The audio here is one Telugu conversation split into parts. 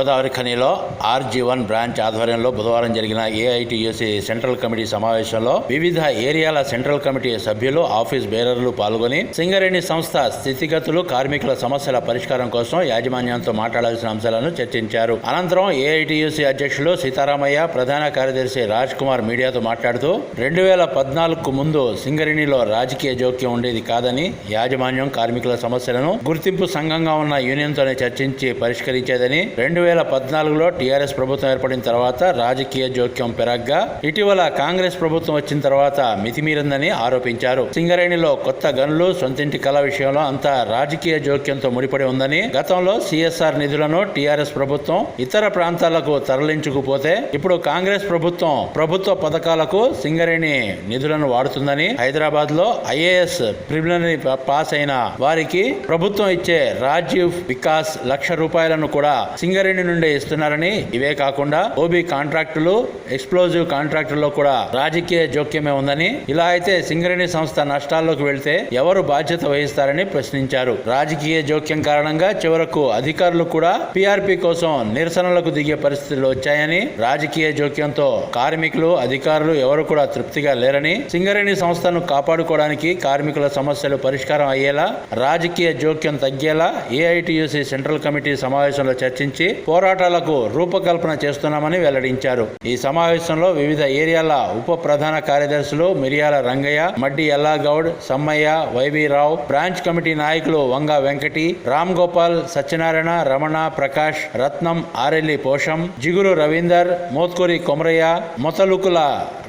గోదావరి ఖనిలో ఆర్జీ వన్ బ్రాంచ్ ఆధ్వర్యంలో బుధవారం జరిగిన ఏఐటీయూసీ సెంట్రల్ కమిటీ సమావేశంలో వివిధ ఏరియాల సెంట్రల్ కమిటీ సభ్యులు ఆఫీస్ బేరర్లు పాల్గొని సింగరేణి సంస్థ స్థితిగతులు కార్మికుల సమస్యల పరిష్కారం కోసం యాజమాన్యంతో మాట్లాడాల్సిన అంశాలను చర్చించారు. అనంతరం ఏఐటీయూసీ అధ్యక్షులు సీతారామయ్య ప్రధాన కార్యదర్శి రాజ్ కుమార్ మీడియాతో మాట్లాడుతూ రెండు వేల పద్నాలుగుకు ముందు సింగరేణిలో రాజకీయ జోక్యం ఉండేది కాదని యాజమాన్యం కార్మికుల సమస్యలను గుర్తింపు సంఘంగా ఉన్న యూనియన్తోనే చర్చించి పరిష్కరించేదని రెండు వేల పద్నాలుగులో టీఆర్ఎస్ ప్రభుత్వం ఏర్పడిన తర్వాత రాజకీయ జోక్యం పెరగ్గా ఇటీవల కాంగ్రెస్ ప్రభుత్వం వచ్చిన తర్వాత మితిమీరిందని ఆరోపించారు. సింగరేణిలో కొత్త గనులు సొంతింటి కళ విషయంలో అంతా రాజకీయ జోక్యంతో ముడిపడి ఉందని గతంలో సిఎస్ఆర్ నిధులను టీఆర్ఎస్ ప్రభుత్వం ఇతర ప్రాంతాలకు తరలించుకుపోతే ఇప్పుడు కాంగ్రెస్ ప్రభుత్వం ప్రభుత్వ పథకాలకు సింగరేణి నిధులను వాడుతుందని హైదరాబాద్లో ఐఏఎస్ ప్రిలిమినరీ పాస్ అయిన వారికి ప్రభుత్వం ఇచ్చే రాజీవ్ వికాస్ లక్ష రూపాయలను కూడా సింగరేణి నుండి ఇస్తున్నారని ఇవే కాకుండా ఓబీ కాంట్రాక్టులు ఎక్స్ప్లోజివ్ కాంట్రాక్టుల్లో కూడా రాజకీయ జోక్యమే ఉందని ఇలా అయితే సింగరేణి సంస్థ నష్టాల్లోకి వెళ్తే ఎవరు బాధ్యత వహిస్తారని ప్రశ్నించారు. రాజకీయ జోక్యం కారణంగా చివరకు అధికారులు కూడా పీఆర్పీ కోసం నిరసనలకు దిగే పరిస్థితులు వచ్చాయని రాజకీయ జోక్యంతో కార్మికులు అధికారులు ఎవరు కూడా తృప్తిగా లేరని సింగరేణి సంస్థను కాపాడుకోవడానికి కార్మికుల సమస్యలు పరిష్కారం అయ్యేలా రాజకీయ జోక్యం తగ్గేలా ఏఐటియుసి సెంట్రల్ కమిటీ సమావేశంలో చర్చించి పోరాటాలకు రూపకల్పన చేస్తున్నామని వెల్లడించారు. ఈ సమావేశంలో వివిధ ఏరియాల ఉప ప్రధాన కార్యదర్శులు Miriyala Rangaiah Maddi Ellagoud Sammaiah YV Rao branch committee నాయకులు వంగ వెంకటి రామ్ గోపాల్ సత్యనారాయణ రమణ ప్రకాష్ రత్నం ఆరెల్లి పోషం జిగురు రవీందర్ మోత్కూరి కొమరయ్య మొతలుకుల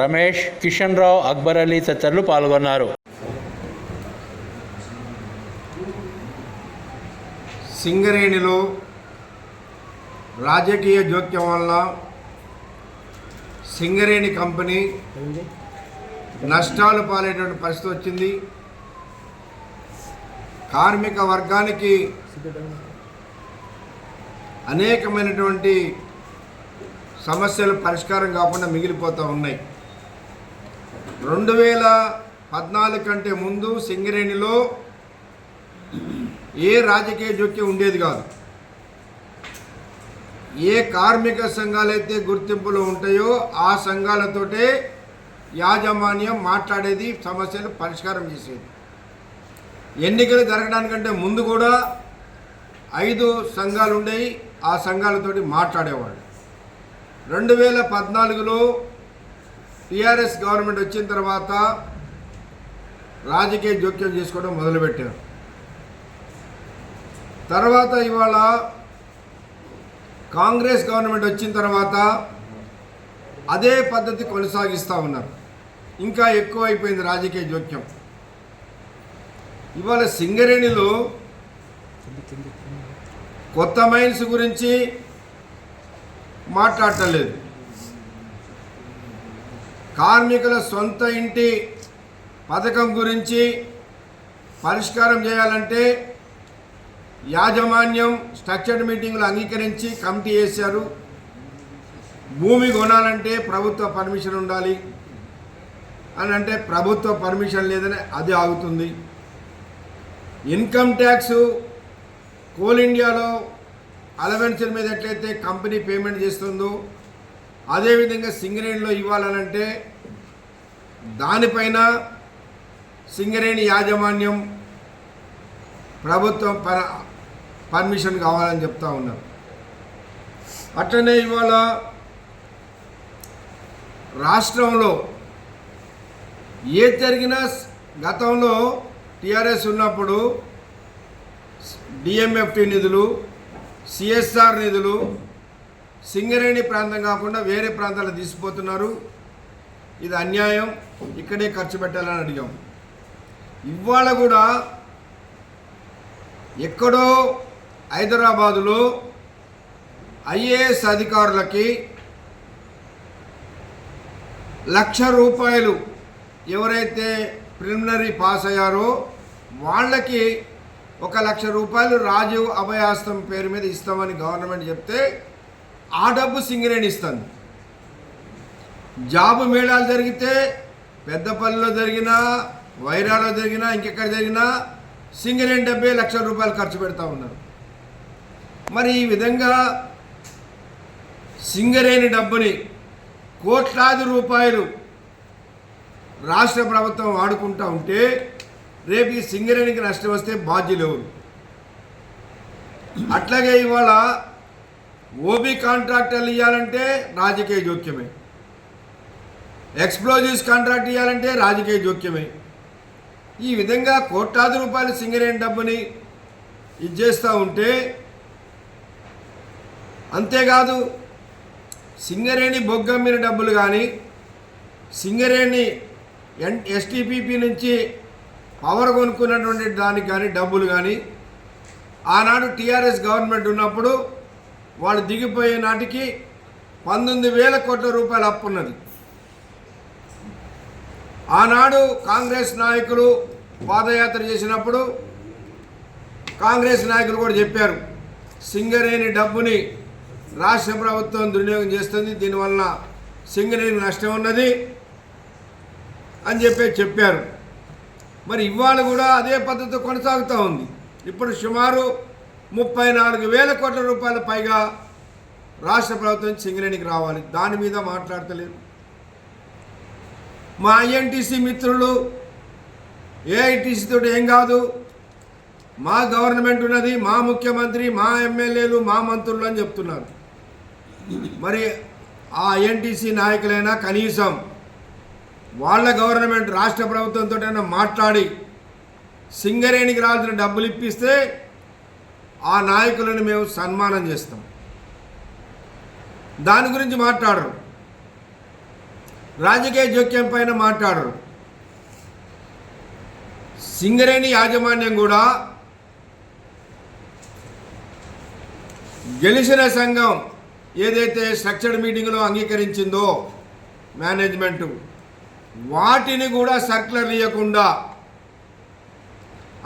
రమేష్ కిషన్ రావు అక్బర్ అలీ తదితరులు పాల్గొన్నారు. సింగరేణిలో రాజకీయ జోక్యం వల్ల సింగరేణి కంపెనీ నష్టాలు పాలేటువంటి పరిస్థితి వచ్చింది. కార్మిక వర్గానికి అనేకమైనటువంటి సమస్యలు పరిష్కారం కాకుండా మిగిలిపోతూ ఉన్నాయి. రెండు వేల పద్నాలుగు కంటే ముందు సింగరేణిలో ఏ రాజకీయ జోక్యం ఉండేది కాదు. ఏ కార్మిక సంఘాలైతే గుర్తింపులు ఉంటాయో ఆ సంఘాలతోటే యాజమాన్యం మాట్లాడేది సమస్యలు పరిష్కారం చేసేది. ఎన్నికలు జరగడానికంటే ముందు కూడా ఐదు సంఘాలు ఉండేవి ఆ సంఘాలతోటి మాట్లాడేవాళ్ళు. రెండు వేల పద్నాలుగులో టీఆర్ఎస్ గవర్నమెంట్ వచ్చిన తర్వాత రాజకీయ జోక్యం చేసుకోవడం మొదలుపెట్టారు. తర్వాత ఇవాళ కాంగ్రెస్ గవర్నమెంట్ వచ్చిన తర్వాత అదే పద్ధతి కొనసాగిస్తూ ఉన్నారు. ఇంకా ఎక్కువైపోయింది రాజకీయ జోక్యం. ఇవాళ సింగరేణిలో కొత్త మైన్స్ గురించి మాట్లాడటం లేదు. కార్మికుల సొంత ఇంటి పథకం గురించి పరిష్కారం చేయాలంటే యాజమాన్యం స్ట్రక్చర్డ్ మీటింగ్లు అంగీకరించి కమిటీ వేశారు. భూమి కొనాలంటే ప్రభుత్వ పర్మిషన్ ఉండాలి. అని అంటే ప్రభుత్వ పర్మిషన్ లేదని అది ఆగుతుంది. ఇన్కమ్ ట్యాక్స్ కోల్ ఇండియాలో అలవెన్సుల మీద ఎట్లయితే కంపెనీ పేమెంట్ చేస్తుందో అదేవిధంగా సింగరేణిలో ఇవ్వాలనంటే దానిపైన సింగరేణి యాజమాన్యం ప్రభుత్వం పర పర్మిషన్ కావాలని చెప్తా ఉన్నారు. అట్లనే ఇవాళ రాష్ట్రంలో ఏ జరిగినా గతంలో టీఆర్ఎస్ ఉన్నప్పుడు డిఎంఎఫ్టి నిధులు సిఎస్ఆర్ నిధులు సింగరేణి ప్రాంతం కాకుండా వేరే ప్రాంతాలు తీసిపోతున్నారు ఇది అన్యాయం. ఇక్కడే ఖర్చు పెట్టాలని అడిగాం. ఇవాళ కూడా ఎక్కడో హైదరాబాదులో ఐఏఎస్ అధికారులకి లక్ష రూపాయలు ఎవరైతే ప్రిలిమినరీ పాస్ అయ్యారో వాళ్ళకి ఒక లక్ష రూపాయలు రాజీవ్ అభయాస్తం పేరు మీద ఇస్తామని గవర్నమెంట్ చెప్తే ఆ డబ్బు సింగరేణి ఇస్తుంది జాబు మేళాలు జరిగితే పెద్దపల్లిలో జరిగినా వైరాలో జరిగినా ఇంకెక్కడ జరిగినా సింగరేణి డబ్బే లక్ష రూపాయలు ఖర్చు పెడతా ఉన్నారు. మరి ఈ విధంగా సింగరేణి డబ్బుని కోట్లాది రూపాయలు రాష్ట్ర ప్రభుత్వం వాడుకుంటా ఉంటే రేపు ఈ సింగరేణికి నష్టం వస్తే బాధ్యులు అట్లాగే ఇవాళ ఓబీ కాంట్రాక్టర్లు ఇవ్వాలంటే రాజకీయ జోక్యమే. ఎక్స్ప్లోజివ్స్ కాంట్రాక్ట్ ఇవ్వాలంటే రాజకీయ జోక్యమే. ఈ విధంగా కోట్లాది రూపాయలు సింగరేణి డబ్బుని ఇచ్చేస్తూ ఉంటే అంతేకాదు సింగరేణి బొగ్గమ్మిన డబ్బులు కానీ సింగరేణి ఎన్ ఎస్టీపీపీ నుంచి పవర్ కొనుక్కున్నటువంటి దానికి కానీ డబ్బులు కానీ ఆనాడు టీఆర్ఎస్ గవర్నమెంట్ ఉన్నప్పుడు వాళ్ళు దిగిపోయే నాటికి పంతొమ్మిది వేల కోట్ల రూపాయలు అప్పు ఉన్నది. ఆనాడు కాంగ్రెస్ నాయకులు పాదయాత్ర చేసినప్పుడు కాంగ్రెస్ నాయకులు కూడా చెప్పారు సింగరేణి డబ్బుని రాష్ట్ర ప్రభుత్వం దుర్వినియోగం చేస్తుంది. దీనివల్ల సింగరేణి నష్టం ఉన్నది అని చెప్పి చెప్పారు. మరి ఇవాళ కూడా అదే పద్ధతి కొనసాగుతూ ఉంది. ఇప్పుడు సుమారు ముప్పై నాలుగు వేల కోట్ల రూపాయల పైగా రాష్ట్ర ప్రభుత్వం సింగరేణికి రావాలి. దాని మీద మాట్లాడతలేదు. మా ఐఎన్టీసీ మిత్రులు ఏఐటీసీతో ఏం కాదు. మా గవర్నమెంట్ ఉన్నది మా ముఖ్యమంత్రి మా ఎమ్మెల్యేలు మా మంత్రులు అని చెప్తున్నారు. మరి ఆ ఐఎన్టీసీ నాయకులైనా కనీసం వాళ్ళ గవర్నమెంట్ రాష్ట్ర ప్రభుత్వంతో మాట్లాడి సింగరేణికి రావాల్సిన డబ్బులు ఇప్పిస్తే ఆ నాయకులను మేము సన్మానం చేస్తాం. దాని గురించి మాట్లాడరు. రాజకీయ జోక్యం పైన మాట్లాడరు. సింగరేణి యాజమాన్యం కూడా గెలిచిన సంఘం ఏదైతే స్ట్రక్చర్డ్ మీటింగ్లో అంగీకరించిందో మేనేజ్మెంట్ వాటిని కూడా సర్క్యులర్ ఇవ్వకుండా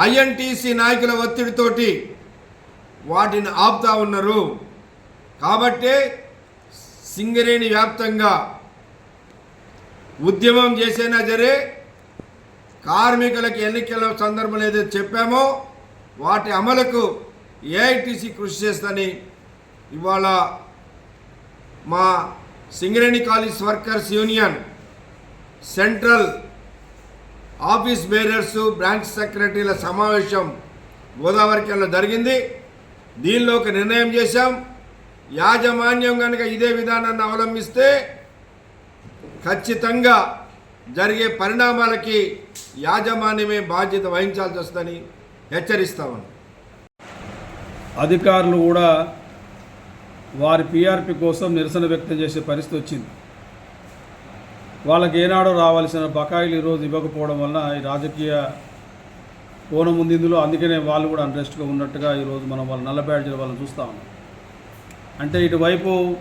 ఐఎన్టీసీ నాయకుల ఒత్తిడితోటి వాటిని ఆపుతా ఉన్నారు. కాబట్టే సింగరేణి వ్యాప్తంగా ఉద్యమం చేసైనా సరే కార్మికులకు ఎన్నికల సందర్భంలో ఏదైతే చెప్పామో వాటి అమలుకు ఏఐటీసీ కృషి చేస్తని ఇవాళ మా Singareni colliery workers union central office bearers branch సెక్రటరీల సమావేశం గోదావరికెల్లో జరిగింది. దీనిలో ఒక నిర్ణయం చేశాం. యాజమాన్యం కనుక ఇదే విధానాన్ని అవలంబిస్తే ఖచ్చితంగా జరిగే పరిణామాలకి యాజమాన్యమే బాధ్యత వహించాల్సి వస్తుందని హెచ్చరిస్తామని అధికారులు కూడా వారి పీఆర్పీ కోసం నిరసన వ్యక్తం చేసే పరిస్థితి వచ్చింది. వాళ్ళకి ఏనాడో రావాల్సిన బకాయిలు ఈరోజు ఇవ్వకపోవడం వలన ఈ రాజకీయ కోణం ఉంది ఇందులో. అందుకనే వాళ్ళు కూడా అన్రెస్ట్గా ఉన్నట్టుగా ఈరోజు మనం వాళ్ళు నల్ల వాళ్ళని చూస్తూ ఉన్నాం. అంటే ఇటువైపు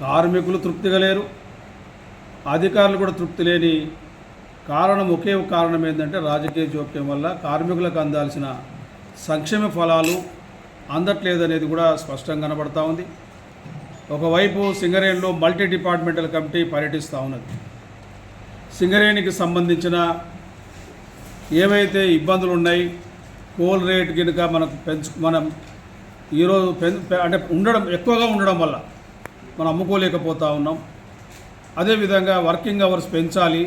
కార్మికులు తృప్తిగా లేరు. అధికారులు కూడా తృప్తి లేని కారణం ఒకే ఒక కారణం ఏంటంటే రాజకీయ జోక్యం వల్ల కార్మికులకు అందాల్సిన సంక్షేమ ఫలాలు అందట్లేదనేది కూడా స్పష్టంగా కనబడతా ఉంది. ఒకవైపు సింగరేణిలో మల్టీ డిపార్ట్మెంటల్ కమిటీ పర్యటిస్తూ ఉన్నది. సింగరేణికి సంబంధించిన ఏవైతే ఇబ్బందులు ఉన్నాయి కోల్ రేట్ కనుక మనకు పెంచు మనం ఈరోజు పెం అంటే ఉండడం ఎక్కువగా ఉండడం వల్ల మనం అమ్ముకోలేకపోతా ఉన్నాం. అదేవిధంగా వర్కింగ్ అవర్స్ పెంచాలి.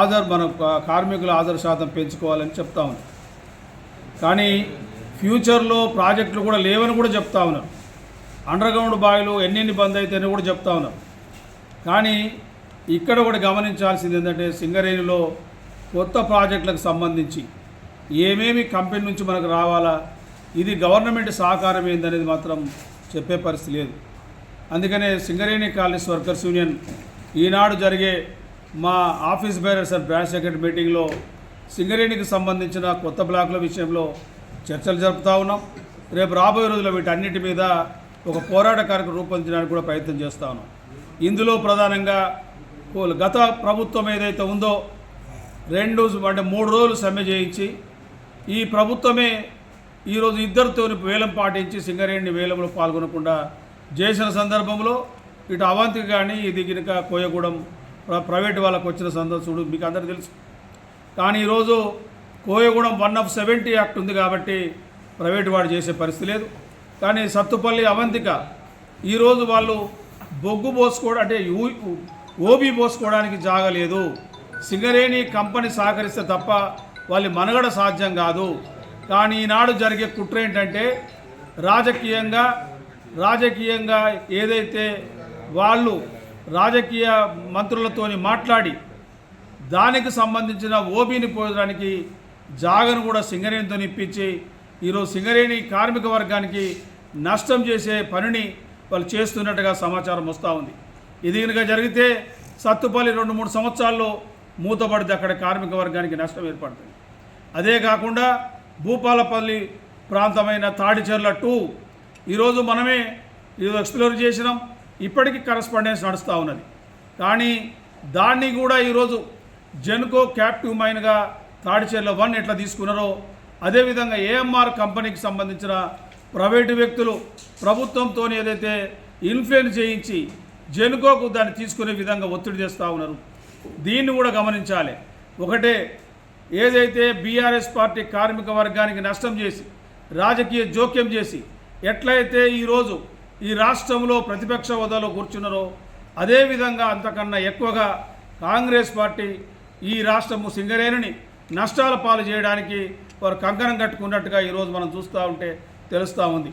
ఆధార్ మన కార్మికుల ఆధార్ శాతం పెంచుకోవాలని చెప్తా ఉన్నాం కానీ ఫ్యూచర్లో ప్రాజెక్టులు కూడా లేవని కూడా చెప్తా ఉన్నారు. అండర్గ్రౌండ్ బావిలు ఎన్నెన్ని బంద్ అవుతాయని కూడా చెప్తా ఉన్నారు. కానీ ఇక్కడ కూడా గమనించాల్సింది ఏంటంటే సింగరేణిలో కొత్త ప్రాజెక్టులకు సంబంధించి ఏమేమి కంపెనీ నుంచి మనకు రావాలా ఇది గవర్నమెంట్ సహకారం ఏందనేది మాత్రం చెప్పే పరిస్థితి లేదు. అందుకనే సింగరేణి కాలేజ్ వర్కర్స్ యూనియన్ ఈనాడు జరిగే మా office bearers and branch secretary మీటింగ్లో సింగరేణికి సంబంధించిన కొత్త బ్లాకుల విషయంలో చర్చలు జరుపుతా ఉన్నాం. రేపు రాబోయే రోజుల్లో వీటన్నిటి మీద ఒక పోరాట కార్యక్రమం రూపొందించడానికి కూడా ప్రయత్నం చేస్తూ ఉన్నాం. ఇందులో ప్రధానంగా కో- గత ప్రభుత్వం ఏదైతే ఉందో రెండు అంటే మూడు రోజులు సమ్మె చేయించి ఈ ప్రభుత్వమే ఈరోజు ఇద్దరితో వేలం పాటించి సింగరేణి వేలంలో పాల్గొనకుండా చేసిన సందర్భంలో ఇటు అవంతికి కానీ ఇది కనుక కోయగూడెం ప్ర- ప్రైవేట్ వాళ్ళకు వచ్చిన సందర్శుడు మీకు అందరికీ తెలుసు. కానీ ఈరోజు Koyagudem one of seventy act ఉంది కాబట్టి ప్రైవేట్ వాడు చేసే పరిస్థితి లేదు. కానీ సత్తుపల్లి అవంతిక ఈరోజు వాళ్ళు బొగ్గు పోసుకోవడం అంటే ఓబీ పోసుకోవడానికి జాగలేదు. సింగరేణి కంపెనీ సహకరిస్తే తప్ప వాళ్ళ మనుగడ సాధ్యం కాదు. కానీ ఈనాడు జరిగే కుట్ర ఏంటంటే రాజకీయంగా రాజకీయంగా ఏదైతే వాళ్ళు రాజకీయ మంత్రులతోని మాట్లాడి దానికి సంబంధించిన ఓబీని పోయడానికి జాగను కూడా సింగరేణితో ఇప్పించి ఈరోజు సింగరేణి కార్మిక వర్గానికి నష్టం చేసే పనిని వాళ్ళు చేస్తున్నట్టుగా సమాచారం వస్తూ ఉంది. ఇది కనుక జరిగితే సత్తుపల్లి రెండు మూడు సంవత్సరాల్లో మూతపడితే అక్కడ కార్మిక వర్గానికి నష్టం ఏర్పడుతుంది. అదే కాకుండా భూపాలపల్లి ప్రాంతమైన తాడిచెర్ల టూ ఈరోజు మనమే ఈరోజు ఎక్స్ప్లోర్ చేసినాం. ఇప్పటికీ కరస్పాండెన్స్ నడుస్తూ ఉన్నది. కానీ దాన్ని కూడా ఈరోజు జెన్కో క్యాప్టివ్ మైన్గా తాడిచెర్ల వన్ ఎట్లా తీసుకున్నారో అదేవిధంగా ఏఎంఆర్ కంపెనీకి సంబంధించిన ప్రైవేటు వ్యక్తులు ప్రభుత్వంతో ఏదైతే ఇన్ఫ్లుయెన్స్ చేయించి జనుకోకు దాన్ని తీసుకునే విధంగా ఒత్తిడి చేస్తూ ఉన్నారు. దీన్ని కూడా గమనించాలి. ఒకటే ఏదైతే బీఆర్ఎస్ పార్టీ కార్మిక వర్గానికి నష్టం చేసి రాజకీయ జోక్యం చేసి ఎట్లయితే ఈరోజు ఈ రాష్ట్రంలో ప్రతిపక్ష హోదాలో కూర్చున్నారో అదేవిధంగా అంతకన్నా ఎక్కువగా కాంగ్రెస్ పార్టీ ఈ రాష్ట్రము సింగరేణిని నష్టాల పాలు చేయడానికి వారు కంకణం కట్టుకున్నట్టుగా ఈరోజు మనం చూస్తూ ఉంటే తెలుస్తూ ఉంది.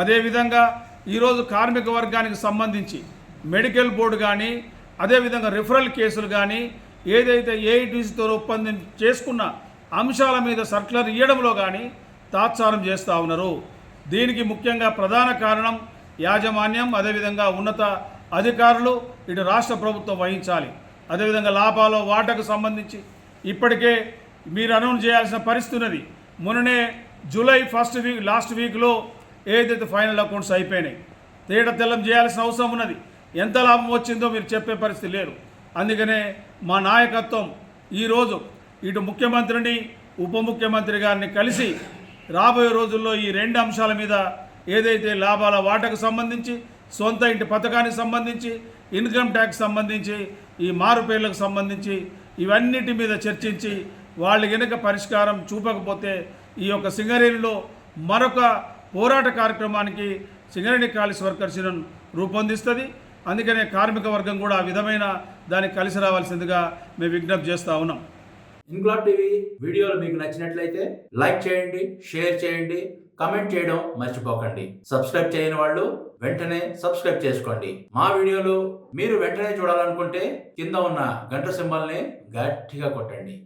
అదేవిధంగా ఈరోజు కార్మిక వర్గానికి సంబంధించి మెడికల్ బోర్డు కానీ అదేవిధంగా రిఫరల్ కేసులు కానీ ఏదైతే ఏఐటీసీతో ఒప్పందం చేసుకున్న అంశాల మీద సర్క్యులర్ ఇవ్వడంలో కానీ తాత్సారం చేస్తూ ఉన్నారు. దీనికి ముఖ్యంగా ప్రధాన కారణం యాజమాన్యం అదేవిధంగా ఉన్నత అధికారులు ఇటు రాష్ట్ర ప్రభుత్వం వహించాలి. అదేవిధంగా లాభాలు వాటకు సంబంధించి ఇప్పటికే మీరు అనౌన్స్ చేయాల్సిన పరిస్థితి ఉన్నది. మొన్ననే జూలై ఫస్ట్ వీక్ లాస్ట్ వీక్లో ఏదైతే ఫైనల్ అకౌంట్స్ అయిపోయినాయి తేట తెల్లం చేయాల్సిన అవసరం ఉన్నది. ఎంత లాభం వచ్చిందో మీరు చెప్పే పరిస్థితి లేరు అందుకనే మా నాయకత్వం ఈరోజు ఇటు ముఖ్యమంత్రిని ఉప ముఖ్యమంత్రి గారిని కలిసి రాబోయే రోజుల్లో ఈ రెండు అంశాల మీద ఏదైతే లాభాల వాటకు సంబంధించి సొంత ఇంటి పథకానికి సంబంధించి ఇన్కమ్ ట్యాక్స్ సంబంధించి ఈ మారుపేర్లకు సంబంధించి ఇవన్నిటి మీద చర్చించి వాళ్ళు కనుక పరిష్కారం చూపకపోతే ఈ యొక్క సింగరేణిలో మరొక పోరాట కార్యక్రమానికి సింగరేణి కాలేజ్ వర్కర్స్ యూనియన్ రూపొందిస్తుంది. అందుకనే కార్మిక వర్గం కూడా ఆ విధమైన దానికి కలిసి రావాల్సిందిగా మేము విజ్ఞప్తి చేస్తూ ఉన్నాం. ఇంక్లాబ్ టీవీ వీడియోలు మీకు నచ్చినట్లయితే లైక్ చేయండి షేర్ చేయండి కమెంట్ చేయడం మర్చిపోకండి. సబ్స్క్రైబ్ చేయని వాళ్ళు వెంటనే సబ్స్క్రైబ్ చేసుకోండి. మా వీడియోలు మీరు వెంటనే చూడాలనుకుంటే కింద ఉన్న గంట సింబల్ని గట్టిగా కొట్టండి.